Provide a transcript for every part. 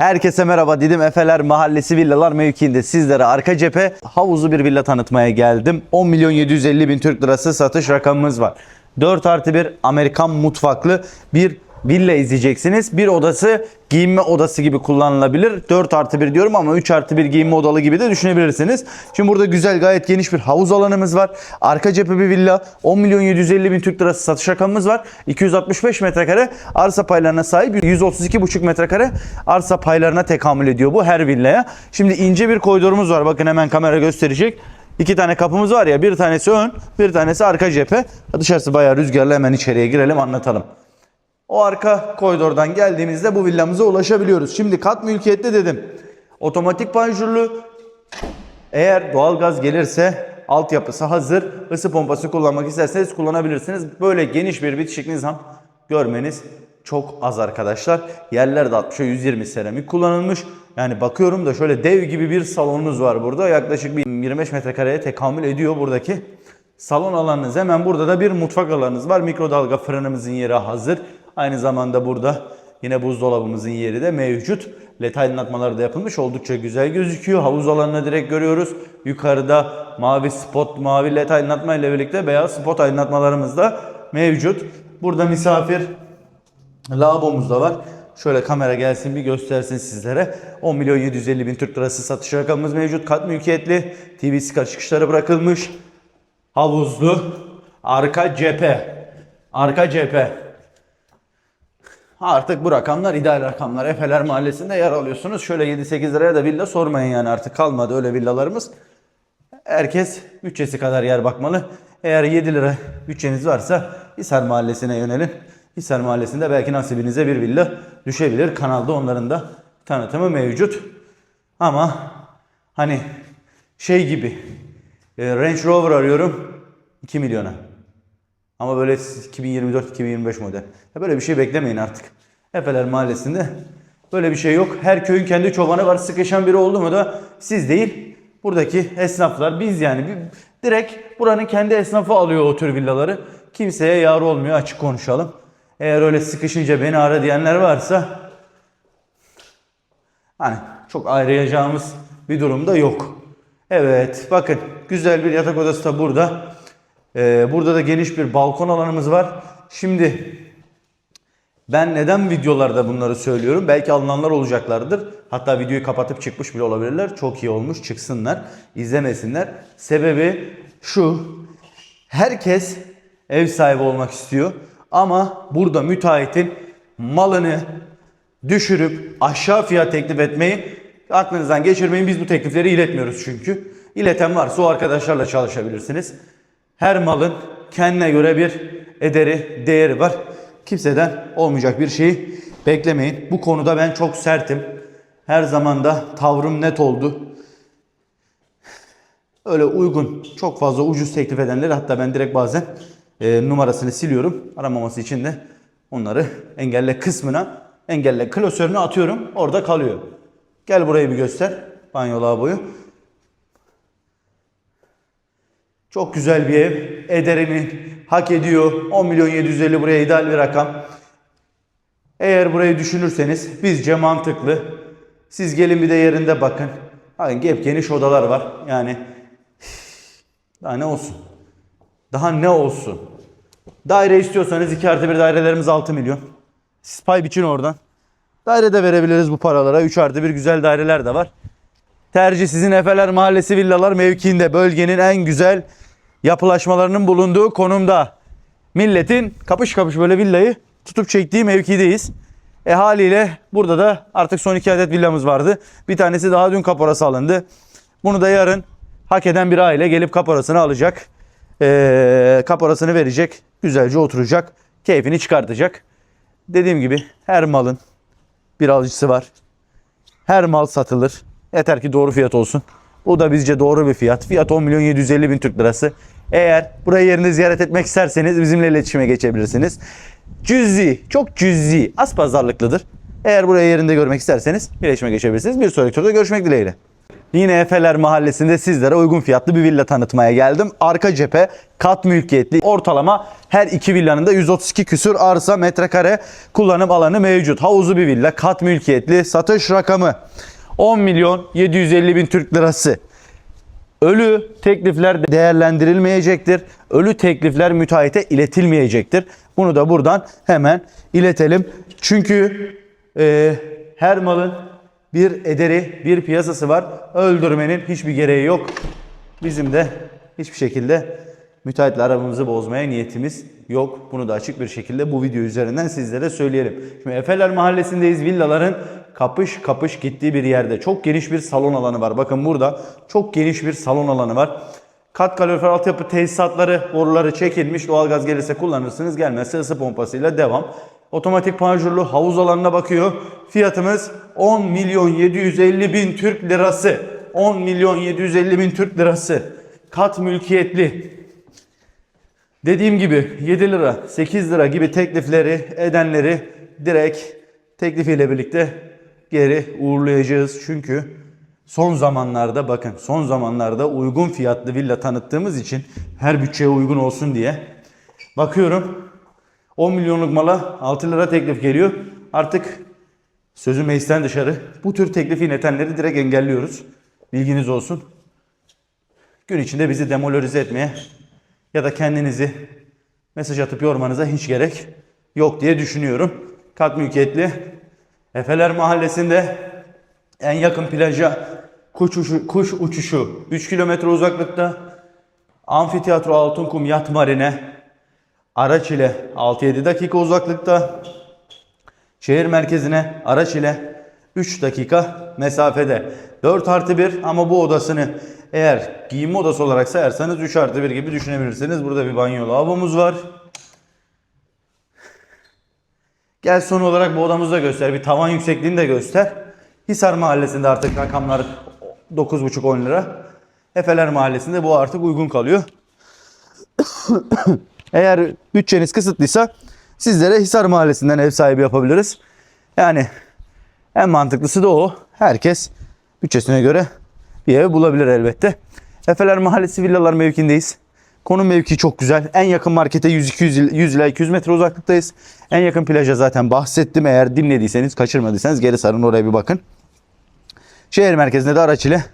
Herkese merhaba Didim Efeler Mahallesi Villalar mevkiinde sizlere arka cephe havuzlu bir villa tanıtmaya geldim. 10 milyon 750 bin Türk lirası satış rakamımız var. 4 artı 1 Amerikan mutfaklı bir villa izleyeceksiniz. Bir odası giyinme odası gibi kullanılabilir. 4 artı 1 diyorum ama 3 artı 1 giyinme odalı gibi de düşünebilirsiniz. Şimdi burada güzel gayet geniş bir havuz alanımız var. Arka cephe bir villa. 10 milyon 750 bin Türk lirası satış rakamımız var. 265 metrekare arsa paylarına sahip 132,5 metrekare arsa paylarına tekamül ediyor bu her villaya. Şimdi ince bir koridorumuz var. Bakın hemen kamera gösterecek. İki tane kapımız var ya bir tanesi ön bir tanesi arka cephe. Dışarısı bayağı rüzgarlı hemen içeriye girelim anlatalım. O arka koridordan geldiğimizde bu villamıza ulaşabiliyoruz. Şimdi kat mülkiyette dedim. Otomatik panjurlu. Eğer doğalgaz gelirse altyapısı hazır. Isı pompası kullanmak isterseniz kullanabilirsiniz. Böyle geniş bir bitişik nizam görmeniz çok az arkadaşlar. Yerler de 60'a 120 seramik kullanılmış. Yani bakıyorum da şöyle dev gibi bir salonunuz var burada. Yaklaşık bir 25 metrekareye tekamül ediyor buradaki salon alanınız. Hemen burada da bir mutfak alanınız var. Mikrodalga fırınımızın yeri hazır. Aynı zamanda burada yine buzdolabımızın yeri de mevcut. LED aydınlatmaları da yapılmış. Oldukça güzel gözüküyor. Havuz alanını direkt görüyoruz. Yukarıda mavi spot, mavi LED aydınlatma ile birlikte beyaz spot aydınlatmalarımız da mevcut. Burada misafir lavabomuz da var. Şöyle kamera gelsin bir göstersin sizlere. 10 milyon 750 bin Türk lirası satış rakamımız mevcut. Kat mülkiyetli. TV skar çıkışları bırakılmış. Havuzlu. Arka cephe. Arka cephe. Artık bu rakamlar ideal rakamlar. Efeler Mahallesi'nde yer alıyorsunuz. Şöyle 7-8 liraya da villa sormayın yani artık kalmadı öyle villalarımız. Herkes bütçesi kadar yer bakmalı. Eğer 7 lira bütçeniz varsa Hisar Mahallesi'ne yönelin. Hisar Mahallesi'nde belki nasibinize bir villa düşebilir. Kanalda onların da tanıtımı mevcut. Ama hani şey gibi e, Range Rover arıyorum 2 milyona. Ama böyle 2024-2025 model. Ya böyle bir şey beklemeyin artık. Efeler Mahallesi'nde böyle bir şey yok. Her köyün kendi çobanı var. Sıkışan biri oldu mu da siz değil. Buradaki esnaflar biz yani direkt buranın kendi esnafı alıyor o tür villaları. Kimseye yar olmuyor açık konuşalım. Eğer öyle sıkışınca beni ara diyenler varsa hani çok ayrıyacağımız bir durumda yok. Evet bakın güzel bir yatak odası da burada. Ee, burada da geniş bir balkon alanımız var. Şimdi ben neden videolarda bunları söylüyorum? Belki alınanlar olacaklardır. Hatta videoyu kapatıp çıkmış bile olabilirler. Çok iyi olmuş çıksınlar, izlemesinler. Sebebi şu. Herkes ev sahibi olmak istiyor. Ama burada müteahhitin malını düşürüp aşağı fiyat teklif etmeyi aklınızdan geçirmeyin. Biz bu teklifleri iletmiyoruz çünkü. İleten varsa o arkadaşlarla çalışabilirsiniz. Her malın kendine göre bir ederi, değeri var. Kimseden olmayacak bir şeyi beklemeyin. Bu konuda ben çok sertim. Her zaman da tavrım net oldu. Öyle uygun, çok fazla ucuz teklif edenleri hatta ben direkt bazen e, numarasını siliyorum. Aramaması için de onları engelle kısmına, engelle klasörüne atıyorum. Orada kalıyor. Gel burayı bir göster. Banyo lavaboyu. Çok güzel bir ev. Ederini hak ediyor. 10 milyon 750 buraya ideal bir rakam. Eğer burayı düşünürseniz bizce mantıklı. Siz gelin bir de yerinde bakın. Bakın gep geniş odalar var. Yani daha ne olsun? Daha ne olsun? Daire istiyorsanız 2 artı 1 dairelerimiz 6 milyon. Siz pay biçin oradan. Daire de verebiliriz bu paralara. 3 artı 1 güzel daireler de var. Tercih sizin Efeler Mahallesi villalar mevkiinde bölgenin en güzel yapılaşmalarının bulunduğu konumda. Milletin kapış kapış böyle villayı tutup çektiği mevkideyiz. E haliyle burada da artık son iki adet villamız vardı. Bir tanesi daha dün kaporası alındı. Bunu da yarın hak eden bir aile gelip kaporasını alacak. Ee, kaporasını verecek. Güzelce oturacak. Keyfini çıkartacak. Dediğim gibi her malın bir alıcısı var. Her mal satılır. Yeter ki doğru fiyat olsun. Bu da bizce doğru bir fiyat. Fiyat 10 milyon 750 bin Türk lirası. Eğer burayı yerinde ziyaret etmek isterseniz bizimle iletişime geçebilirsiniz. Cüzi, çok cüzi, az pazarlıklıdır. Eğer burayı yerinde görmek isterseniz iletişime geçebilirsiniz. Bir sonraki turda görüşmek dileğiyle. Yine Efeler Mahallesi'nde sizlere uygun fiyatlı bir villa tanıtmaya geldim. Arka cephe kat mülkiyetli. Ortalama her iki villanın da 132 küsür arsa metrekare kullanım alanı mevcut. Havuzlu bir villa kat mülkiyetli. Satış rakamı 10 milyon 750 bin Türk lirası. Ölü teklifler değerlendirilmeyecektir. Ölü teklifler müteahhite iletilmeyecektir. Bunu da buradan hemen iletelim. Çünkü e, her malın bir ederi, bir piyasası var. Öldürmenin hiçbir gereği yok. Bizim de hiçbir şekilde müteahhitle aramızı bozmaya niyetimiz yok. Bunu da açık bir şekilde bu video üzerinden sizlere söyleyelim. Şimdi Efeler Mahallesi'ndeyiz. Villaların kapış kapış gittiği bir yerde. Çok geniş bir salon alanı var. Bakın burada çok geniş bir salon alanı var. Kat kalorifer altyapı tesisatları, boruları çekilmiş. Doğalgaz gelirse kullanırsınız. Gelmezse ısı pompasıyla devam. Otomatik panjurlu havuz alanına bakıyor. Fiyatımız 10 milyon 750 bin Türk lirası. 10 milyon 750 bin Türk lirası. Kat mülkiyetli. Dediğim gibi 7 lira, 8 lira gibi teklifleri edenleri direkt teklifiyle birlikte geri uğurlayacağız. Çünkü son zamanlarda bakın son zamanlarda uygun fiyatlı villa tanıttığımız için her bütçeye uygun olsun diye bakıyorum 10 milyonluk mala 6 lira teklif geliyor. Artık sözü meclisten dışarı bu tür teklifi inetenleri direkt engelliyoruz. Bilginiz olsun. Gün içinde bizi demolorize etmeye ya da kendinizi mesaj atıp yormanıza hiç gerek yok diye düşünüyorum. Kat mülkiyetli Efeler Mahallesi'nde en yakın plaja kuş uçuşu, kuş uçuşu 3 kilometre uzaklıkta Amfiteyatro Altınkum Yat Marine araç ile 6-7 dakika uzaklıkta şehir merkezine araç ile 3 dakika mesafede 4 artı 1 ama bu odasını eğer giyinme odası olarak sayarsanız 3 artı 1 gibi düşünebilirsiniz. Burada bir banyo lavabomuz var. Gel son olarak bu odamızı da göster. Bir tavan yüksekliğini de göster. Hisar Mahallesi'nde artık rakamlar 9,5-10 lira. Efeler Mahallesi'nde bu artık uygun kalıyor. Eğer bütçeniz kısıtlıysa sizlere Hisar Mahallesi'nden ev sahibi yapabiliriz. Yani en mantıklısı da o. Herkes bütçesine göre bir ev bulabilir elbette. Efeler Mahallesi villalar mevkindeyiz. Konum mevki çok güzel. En yakın markete 100-200 100 ila 200 metre uzaklıktayız. En yakın plaja zaten bahsettim. Eğer dinlediyseniz, kaçırmadıysanız geri sarın oraya bir bakın. Şehir merkezinde de araç ile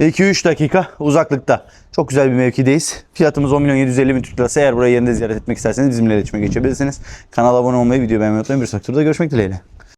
2-3 dakika uzaklıkta. Çok güzel bir mevkideyiz. Fiyatımız 10 milyon 750 bin Türk lirası. Eğer burayı yerinde ziyaret etmek isterseniz bizimle iletişime geçebilirsiniz. Kanala abone olmayı, videoyu beğenmeyi unutmayın. Bir sonraki turda görüşmek dileğiyle.